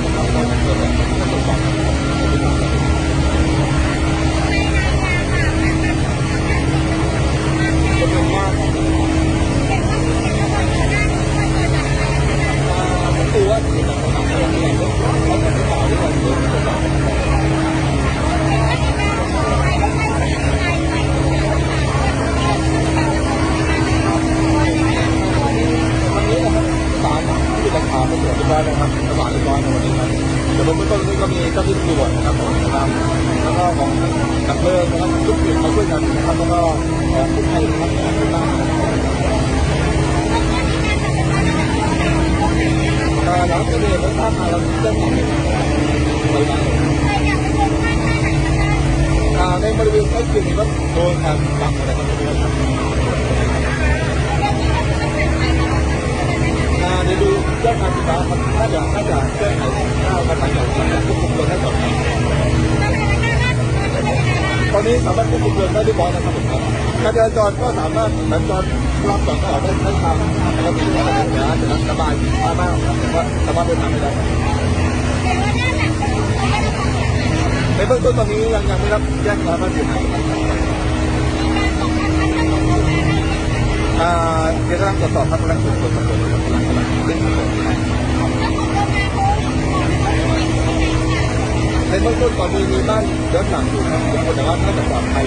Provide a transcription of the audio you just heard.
เข ร้อยนะครับระบาลเรียบร้อยในวันนี้ครับเดี๋ยวเบื้องต้นนี้ก็มีเจ้าที่ตำรวจนะครับผมนะครับแล้วก็ของดับเพลิงนะครับทุกทีมมาช่วยกันนะครับแล้วก็ของผู้ไทยนะครับของผู้บ้านหลังเกิดเหตุถ้ามาเราแจ้งความไปไหนในบริเวณใกล้เคียงนี้ก็โดนการจับอะไรกันไป แล้วครับอ่าเดี๋ยวดูเรื่องการศึกษาครับน่าจะน่าจะแก้ไขข้าวกันหลังจากการควบคุมตัวได้ก่อนตอนนี้สามารถควบคุมตัวได้เรียบร้อยแล้วครับผมการจราจรก็สามารถสัญจรรับต่อต่อได้ทั้งทางปกติและทางเหนือจะสบายมากครับแต่ว่าสามารถเดินทางไปได้ครับในเบื้องต้นตอนนี้ยังยังไม่รับแจ้งความว่าเสียหาย เดี๋ยวกำลังตรวจสอบครับกำลังตรวจสอบกำลังกำลังกำลังเร่งตรวจสอบในเบื้องต้นตอนนี้มีบ้านย้อนหลังอยู่ครับแต่ว่าน่าจะปลอดภัย